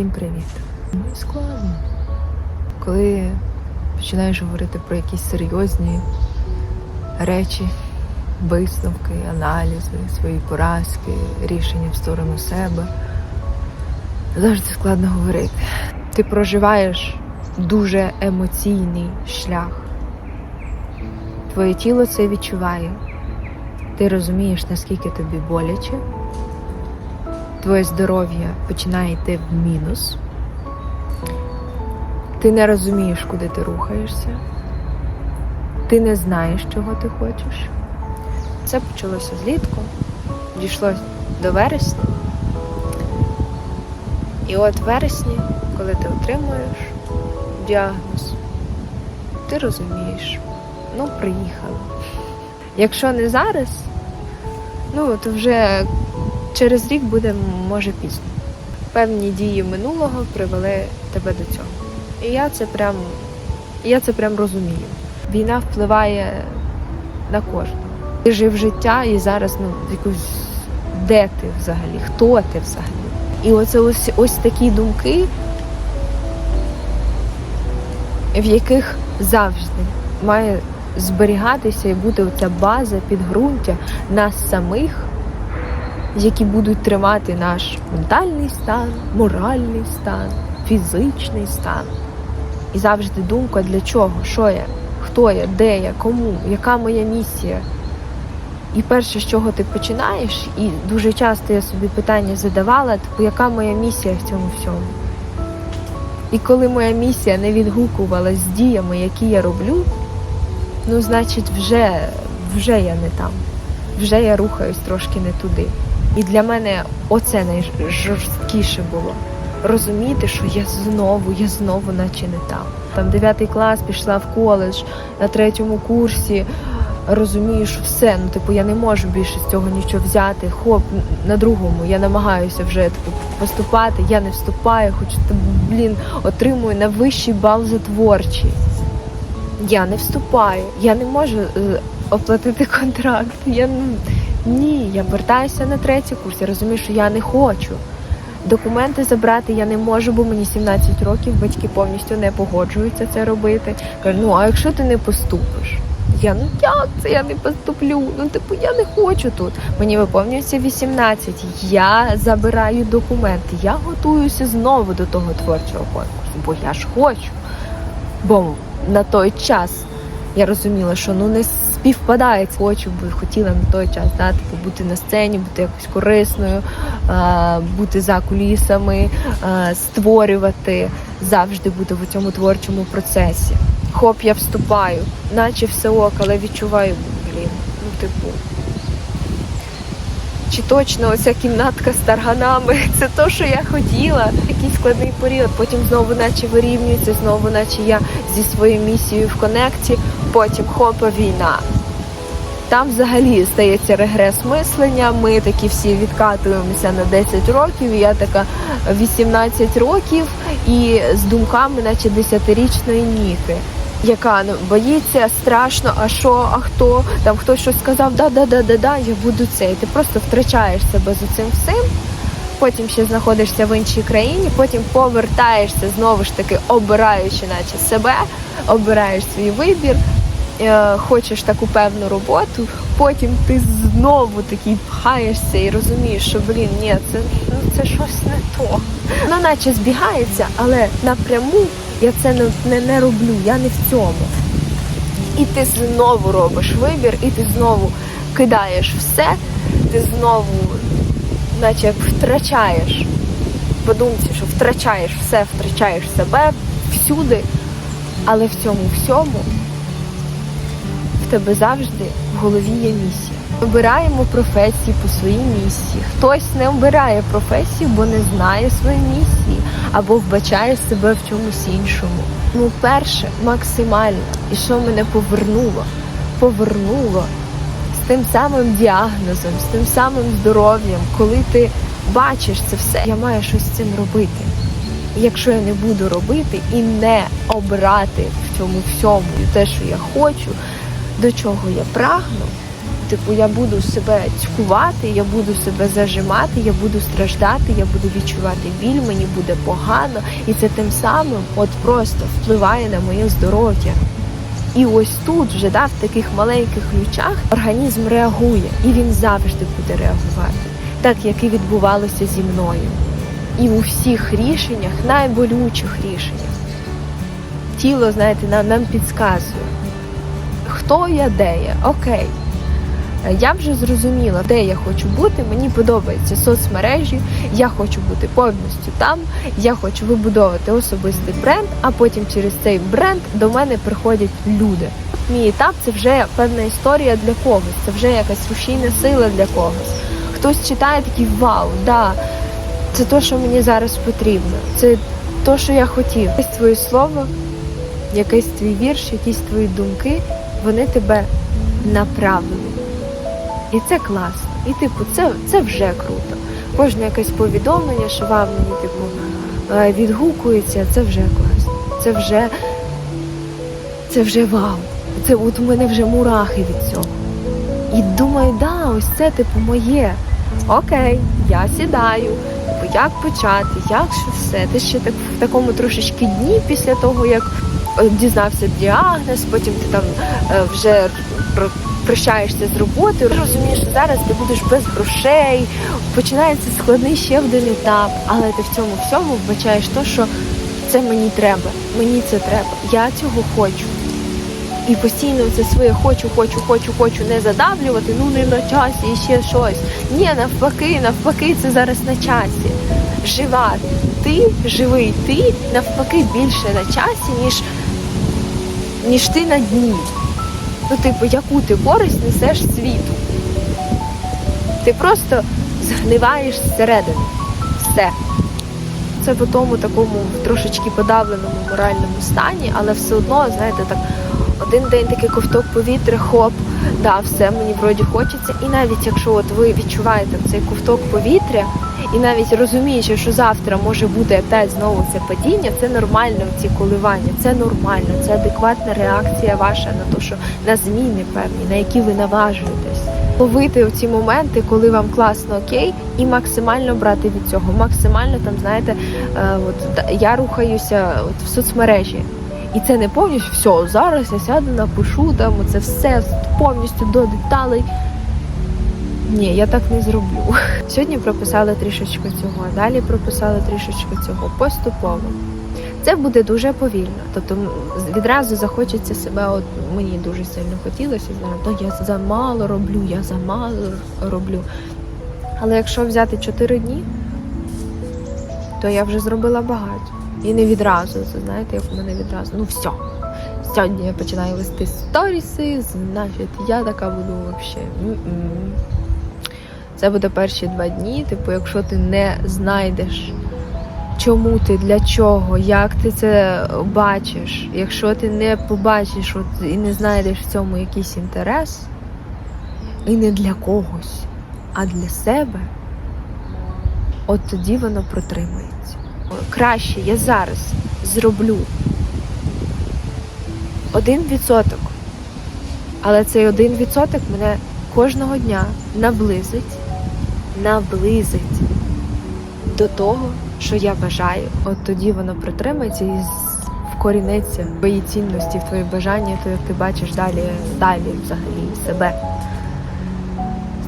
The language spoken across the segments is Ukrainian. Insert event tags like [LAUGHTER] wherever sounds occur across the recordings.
Всім привіт. Ну і складно. Коли починаєш говорити про якісь серйозні речі, висновки, аналізи, свої поразки, рішення в сторону себе, завжди складно говорити. Ти проживаєш дуже емоційний шлях. Твоє тіло це відчуває. Ти розумієш, наскільки тобі боляче. Твоє здоров'я починає йти в мінус. Ти не розумієш, куди ти рухаєшся. Ти не знаєш, чого ти хочеш. Це почалося злітку, дійшло до вересня. І от в вересні, коли ти отримуєш діагноз, ти розумієш, ну, приїхала. Якщо не зараз, ну то вже через рік буде може пізно. Певні дії минулого привели тебе до цього. І я це прям, я це прям розумію. Війна впливає на кожного. Ти жив життя і зараз ну якусь де ти взагалі, хто ти взагалі. І оце ось ось такі думки, в яких завжди має зберігатися і бути оця база підґрунтя нас самих, які будуть тримати наш ментальний стан, моральний стан, фізичний стан. І завжди думка для чого, що я, хто я, де я, кому, яка моя місія. І перше, з чого ти починаєш, і дуже часто я собі питання задавала, типу, яка моя місія в цьому всьому? І коли моя місія не відгукувалась з діями, які я роблю, ну, значить, вже, вже я не там, вже я рухаюсь трошки не туди. І для мене оце найжорсткіше було. Розуміти, що я знову, я знову, наче не там. Там 9 клас пішла в коледж на третьому курсі. Розумію, що все, ну типу, я не можу більше з цього нічого взяти. Хоп, на другому я намагаюся вже типу, поступати, я не вступаю, хоч блін, отримую на вищий бал за творчий. Я не вступаю, я не можу е, оплатити контракт. Я ну, ні, я вертаюся на третій курс. Я розумію, що я не хочу. Документи забрати я не можу, бо мені 17 років, батьки повністю не погоджуються це робити. Кажуть, ну а якщо ти не поступиш? Я ну як це я не поступлю? Ну типу я не хочу тут. Мені виповнюється 18. Я забираю документи. Я готуюся знову до того творчого конкурсу, бо я ж хочу. Бо на той час я розуміла, що ну не співпадає. Хочу, бо хотіла на той час да, типу, бути на сцені, бути якось корисною, бути за кулісами, створювати, завжди бути в цьому творчому процесі. Хоп, я вступаю, наче все ок, але відчуваю, блін, ну типу. Чи точно оця кімнатка з тарганами [LAUGHS] це то, що я хотіла. Якийсь складний період, потім знову наче вирівнюється, знову наче я зі своєю місією в конекті, потім хопа війна. Там взагалі стається регрес мислення. Ми такі всі відкатуємося на 10 років. Я така 18 років і з думками, наче 10-річної ніки. Яка ну, боїться, страшно, а що, а хто? Там хтось щось сказав, да-да-да-да-да, я буду це. І ти просто втрачаєш себе за цим всім. Потім ще знаходишся в іншій країні, потім повертаєшся знову ж таки, обираючи, наче себе, обираєш свій вибір, е, хочеш таку певну роботу, потім ти знову такий пхаєшся і розумієш, що блін, ні, це, ну, це щось не то. Воно наче збігається, але напряму я це не, не, не роблю, я не в цьому. І ти знову робиш вибір, і ти знову кидаєш все, ти знову, наче як втрачаєш по думці, що втрачаєш все, втрачаєш себе всюди, але в цьому всьому в тебе завжди в голові є місія. Обираємо професії по своїй місії. Хтось не обирає професію, бо не знає своєї місії або вбачає себе в чомусь іншому. Ну, перше, максимально, і що мене повернуло? Повернуло тим самим діагнозом, з тим самим здоров'ям, коли ти бачиш це все, я маю щось з цим робити. Якщо я не буду робити і не обрати в цьому всьому те, що я хочу, до чого я прагну, типу, я буду себе цькувати, я буду себе зажимати, я буду страждати, я буду відчувати біль, мені буде погано, і це тим самим от просто впливає на моє здоров'я. І ось тут, вже да, в таких маленьких ключах, організм реагує, і він завжди буде реагувати, так як і відбувалося зі мною. І у всіх рішеннях, найболючих рішеннях, тіло, знаєте, нам, нам підказує, хто я, де я, окей. Я вже зрозуміла, де я хочу бути. Мені подобаються соцмережі, я хочу бути повністю там. Я хочу вибудовувати особистий бренд, а потім через цей бренд до мене приходять люди. Мій етап це вже певна історія для когось, це вже якась рушійна сила для когось. Хтось читає такий вау, да, це те, що мені зараз потрібно. Це те, що я хотів. Якесь твоє слово, якийсь твій вірш, якісь твої думки, вони тебе направили. І це класно. І типу, це, це вже круто. Кожне якесь повідомлення, що вам мені типу е, відгукується, це вже класно. Це вже це вже вау. Це от у мене вже мурахи від цього. І думаю, да, ось це типу моє. Окей, я сідаю. Типу, як почати, як що все. Ти ще так в такому трошечки дні після того, як дізнався діагноз, потім ти там е, вже прощаєшся з роботою, розумієш, що зараз ти будеш без грошей, починається складний ще один етап, але ти в цьому всьому вбачаєш то, що це мені треба, мені це треба, я цього хочу. І постійно це своє хочу, хочу, хочу, хочу не задавлювати, ну не на часі і ще щось. Ні, навпаки, навпаки, це зараз на часі. Жива ти, живий ти, навпаки, більше на часі, ніж, ніж ти на дні. Ну, типу, яку ти користь несеш світу? Ти просто згниваєш зсередини. Все. Це по тому такому трошечки подавленому моральному стані, але все одно, знаєте, так один день такий ковток повітря, хоп, да, все, мені вроді хочеться. І навіть якщо от ви відчуваєте цей ковток повітря, і навіть розуміючи, що завтра може бути опять знову це падіння, це нормально ці коливання, це нормально, це адекватна реакція ваша на те, що на зміни певні, на які ви наважуєтесь. Ловити ці моменти, коли вам класно окей, і максимально брати від цього. Максимально там, знаєте, е, от я рухаюся от в соцмережі. І це не повністю все. Зараз я сяду, напишу там це все повністю до деталей. Ні, я так не зроблю. [LAUGHS] Сьогодні прописали трішечки цього, далі прописали трішечки цього поступово. Це буде дуже повільно. Тобто відразу захочеться себе, от мені дуже сильно хотілося, знаю, то я замало роблю, я замало роблю. Але якщо взяти 4 дні, то я вже зробила багато. І не відразу. Це знаєте, як у мене відразу. Ну все. Сьогодні я починаю вести сторіси, значить, я така буду взагалі. Це буде перші два дні. Типу, якщо ти не знайдеш, чому ти, для чого, як ти це бачиш, якщо ти не побачиш от, і не знайдеш в цьому якийсь інтерес, і не для когось, а для себе, от тоді воно протримається. Краще я зараз зроблю один відсоток, але цей один відсоток мене кожного дня наблизить, наблизить до того, що я бажаю. От тоді воно протримається і з- вкоріниться в твої цінності, в твої бажання, то як ти бачиш далі, далі взагалі себе.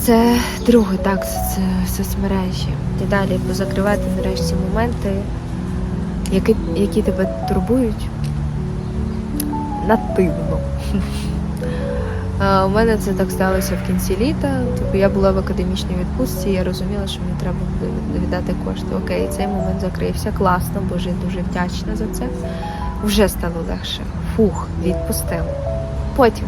Це друге, так, це соцмережі. І далі позакривати нарешті моменти, які, які тебе турбують нативно. Е, У мене це так сталося в кінці літа. Тобто я була в академічній відпустці, я розуміла, що мені треба буде віддати кошти. Окей, цей момент закрився. Класно, боже, дуже вдячна за це. Вже стало легше. Фух, відпустила. Потім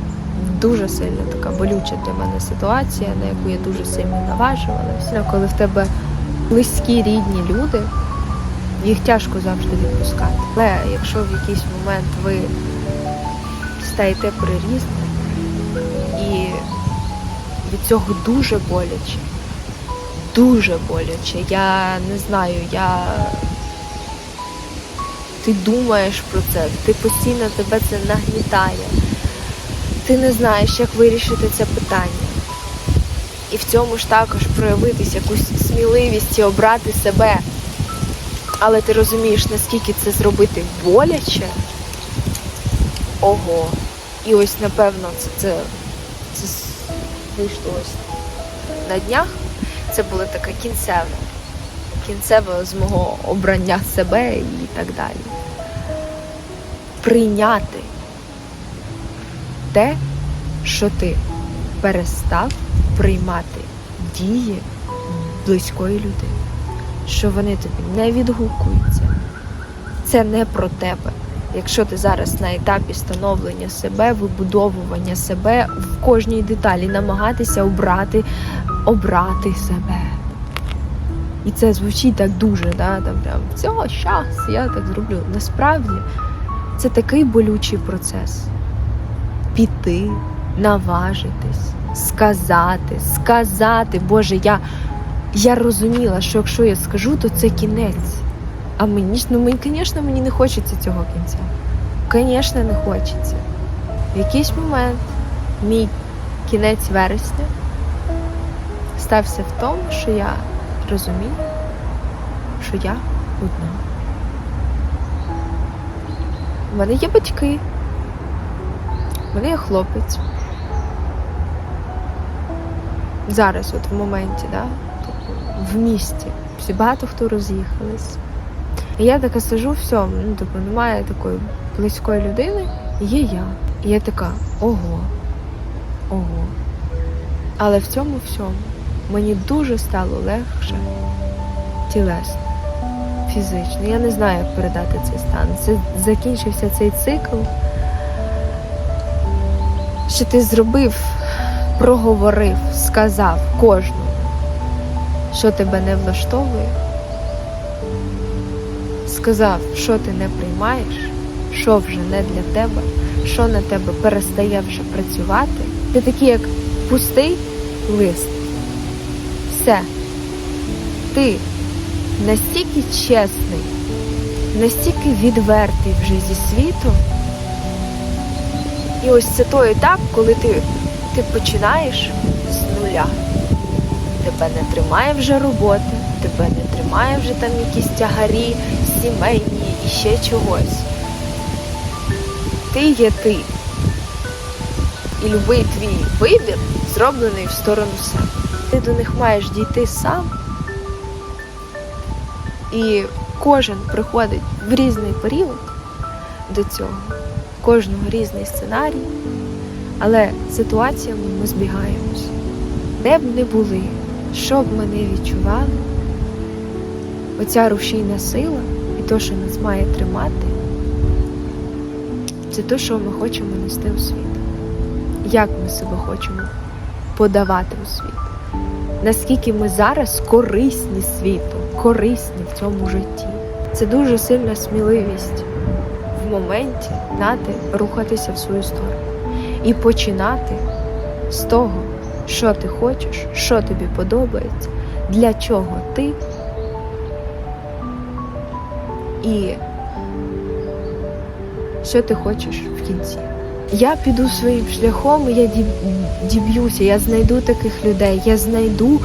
дуже сильно така болюча для мене ситуація, на яку я дуже сильно наважувалася. Коли в тебе близькі рідні люди, їх тяжко завжди відпускати. Але якщо в якийсь момент ви стаєте прирізним, і від цього дуже боляче. Дуже боляче. Я не знаю, я. Ти думаєш про це, ти постійно тебе це нагнітає. Ти не знаєш, як вирішити це питання. І в цьому ж також проявитись якусь сміливість і обрати себе. Але ти розумієш, наскільки це зробити боляче. Ого. І ось напевно це, це, це вийшло ось на днях. Це було таке кінцеве. Кінцеве з мого обрання себе і так далі. Прийняти те, що ти перестав приймати дії близької людини, що вони тобі не відгукуються. Це не про тебе. Якщо ти зараз на етапі становлення себе, вибудовування себе в кожній деталі, намагатися обрати, обрати себе. І це звучить так дуже, да, там прям все, щас, я так зроблю. Насправді це такий болючий процес. Піти, наважитись, сказати, сказати. Боже, я, я розуміла, що якщо я скажу, то це кінець. А мені ну мені, звісно, мені не хочеться цього кінця. Звісно, не хочеться. В якийсь момент мій кінець вересня стався в тому, що я розумію, що я одна. У мене є батьки, у мене є хлопець. Зараз, от в моменті, да? тобто в місті. Всі багато хто роз'їхались. І я така сижу, все, ну, тобто немає такої близької людини, є я. І я така, ого, ого. Але в цьому всьому мені дуже стало легше тілесно, фізично. Я не знаю, як передати цей стан. Це закінчився цей цикл. Що ти зробив, проговорив, сказав кожному, що тебе не влаштовує сказав, що ти не приймаєш, що вже не для тебе, що на тебе перестає вже працювати. Ти такий, як пустий лист. Все. Ти настільки чесний, настільки відвертий вже зі світом. І ось це той етап, коли ти, ти починаєш з нуля. Тебе не тримає вже робота, тебе не тримає вже там якісь тягарі сімейні і ще чогось. Ти є ти. І будь-який твій вибір зроблений в сторону себе. Ти до них маєш дійти сам. І кожен приходить в різний період до цього. Кожного різний сценарій. Але ситуаціями ми збігаємось. Де б не були, що б ми не відчували, оця рушійна сила те, що нас має тримати, це те, що ми хочемо нести у світ. Як ми себе хочемо подавати у світ. Наскільки ми зараз корисні світу, корисні в цьому житті. Це дуже сильна сміливість в моменті знати, рухатися в свою сторону. І починати з того, що ти хочеш, що тобі подобається, для чого ти. І що ти хочеш в кінці. Я піду своїм шляхом, я діб- діб'юся, я знайду таких людей, я знайду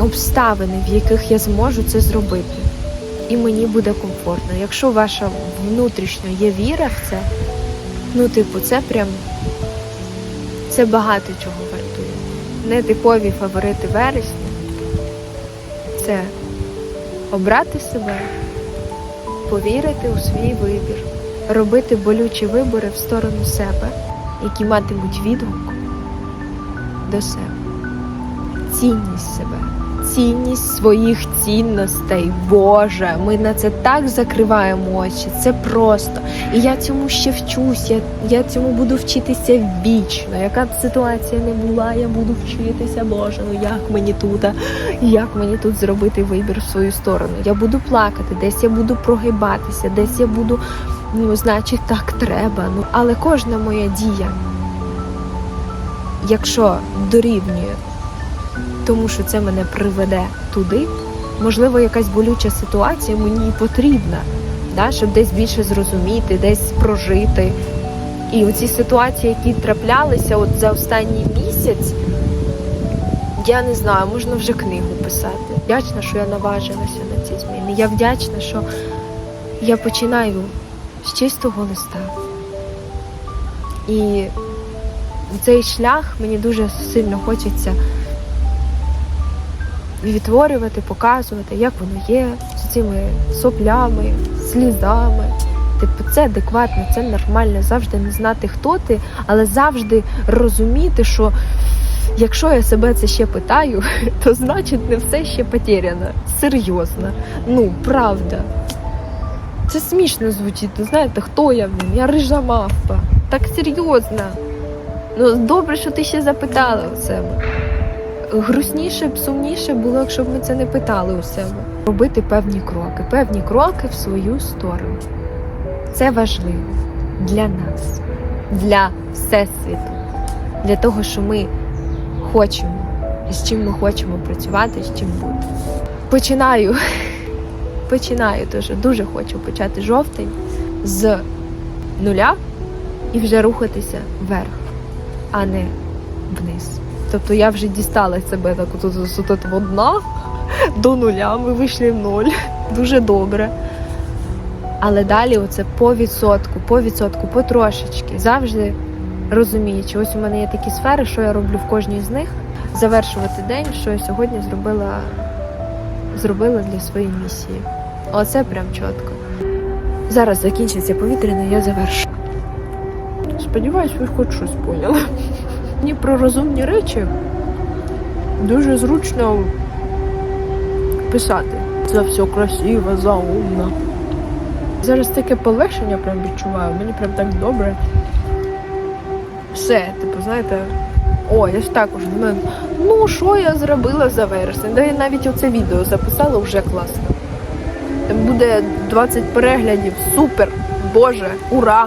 обставини, в яких я зможу це зробити. І мені буде комфортно. Якщо ваша внутрішньо є віра в це, ну, типу, це прям це багато чого вартує. Нетипові фаворити вересня це обрати себе, повірити у свій вибір, робити болючі вибори в сторону себе, які матимуть відгук до себе, цінність себе, цінність своїх цінностей. Боже, ми на це так закриваємо очі. Це просто. І я цьому ще вчусь, я, я цьому буду вчитися вічно. Яка б ситуація не була, я буду вчитися, Боже, ну як мені тут, як мені тут зробити вибір в свою сторону? Я буду плакати, десь я буду прогибатися, десь я буду, ну, значить, так треба. Ну, але кожна моя дія, якщо дорівнює тому, що це мене приведе туди, можливо, якась болюча ситуація мені потрібна, да, щоб десь більше зрозуміти, десь прожити. І оці ситуації, які траплялися от за останній місяць, Я не знаю, можна вже книгу писати. Вдячна, що я наважилася на ці зміни. Я вдячна, що я починаю з чистого листа. І цей шлях мені дуже сильно хочеться відтворювати, показувати, як воно є, з цими соплями, слізами. Типу, це адекватно, це нормально, завжди не знати, хто ти, але завжди розуміти, що якщо я себе це ще питаю, [LAUGHS] то значить не все ще потеряно. Серйозно. Ну, правда. Це смішно звучить, ну знаєте, хто я? Я рижа мавпа. Так серйозно. Ну, добре, що ти ще запитала у себе. Грустніше б, сумніше було, якщо б ми це не питали у себе. Робити певні кроки, певні кроки в свою сторону. Це важливо для нас, для всесвіту, для того, що ми хочемо і з чим ми хочемо працювати, з чим бути. Починаю, [LAUGHS] починаю дуже, дуже хочу почати жовтень з нуля і вже рухатися вверх, а не вниз. Тобто я вже дістала себе так от, от, от, от дна до нуля. Ми вийшли в ноль. Дуже добре. Але далі оце по відсотку, по відсотку, потрошечки. Завжди розуміючи, ось у мене є такі сфери, що я роблю в кожній з них. Завершувати день, що я сьогодні зробила, зробила для своєї місії. Оце прям чітко. Зараз закінчиться повітряно, я завершу. Сподіваюсь, ви хоч щось поняли. Мені про розумні речі дуже зручно писати. Це все красиво, заумно. Зараз таке полегшення прям відчуваю, мені прям так добре. Все, типу, знаєте, о, я ж також ну що я зробила за вересень? Да я навіть оце відео записала вже класно. Буде 20 переглядів, супер, Боже, ура!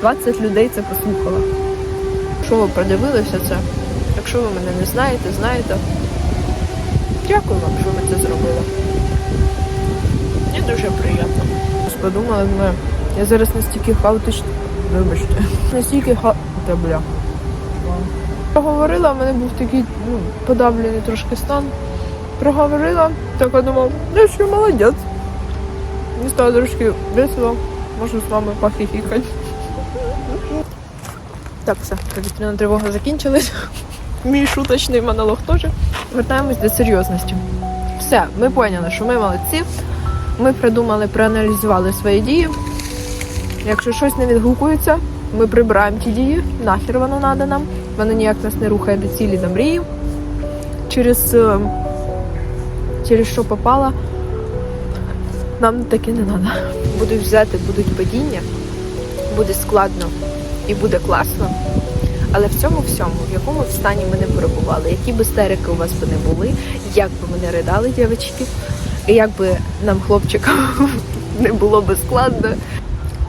20 людей це послухало. Якщо ви продивилися це, якщо ви мене не знаєте, знаєте. Дякую вам, що ви це зробили. Мені дуже приємно. Подумала, думаю, я зараз настільки хаотична. Вибачте. Настільки ха... Та бля. Проговорила, в мене був такий ну, подавлений трошки стан. Проговорила, так я думав, я що молодець. Мені стало трошки весело, можу з вами похихікати. Так, повітряна тривога закінчилась. Мій шуточний монолог теж. Вертаємось до серйозності. Все, ми поняли, що ми молодці. Ми придумали, проаналізували свої дії. Якщо щось не відгукується, ми прибираємо ті дії, нахер воно треба нам. Воно ніяк нас не рухає до цілі до мрії. Через, е, через що попало, нам таке не треба. Будуть взяти, будуть падіння, буде складно і буде класно. Але в цьому всьому, в якому б стані ми не перебували, які б істерики у вас би не були, як би ми не ридали, дівчатки, і як би нам, хлопчикам, [LAUGHS] не було би складно.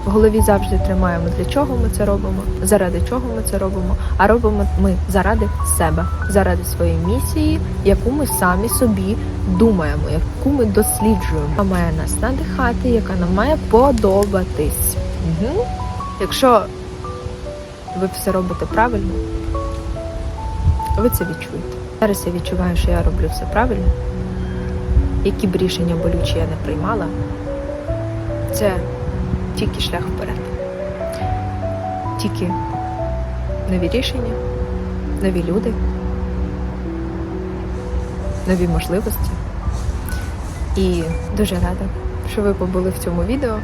В голові завжди тримаємо, для чого ми це робимо, заради чого ми це робимо. А робимо ми заради себе, заради своєї місії, яку ми самі собі думаємо, яку ми досліджуємо, яка має нас надихати, яка нам має подобатись. Угу. Якщо ви все робите правильно, ви це відчуєте. Зараз я відчуваю, що я роблю все правильно. Які б рішення болючі я не приймала, це тільки шлях вперед. Тільки нові рішення, нові люди, нові можливості. І дуже рада, що ви побули в цьому відео.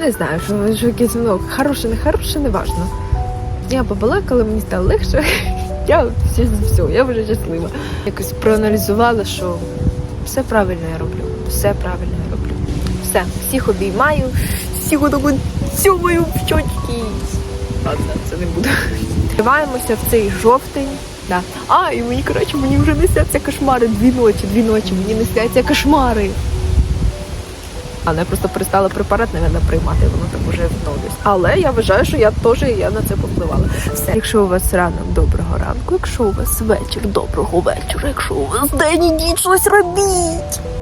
Не знаю, що, що якесь ну, хороше, не хороше, не важно. Я побалакала, мені стало легше. [LAUGHS] Я все, все, я вже щаслива. Якось проаналізувала, що все правильно я роблю. Все правильно я роблю. Все, всіх обіймаю, всіх отаку цьомаю в щочки. Ладно, це не буду. Сподіваємося в цей жовтень. Да. А, і мені, коротше, мені вже не кошмари. Дві ночі, дві ночі, мені не кошмари. А не просто перестала препарат, напевно, приймати, воно там уже відновлюється. Але я вважаю, що я теж я на це повпливала. Все, якщо у вас ранок доброго ранку, якщо у вас вечір доброго вечора, якщо у вас день ідіть щось робіть.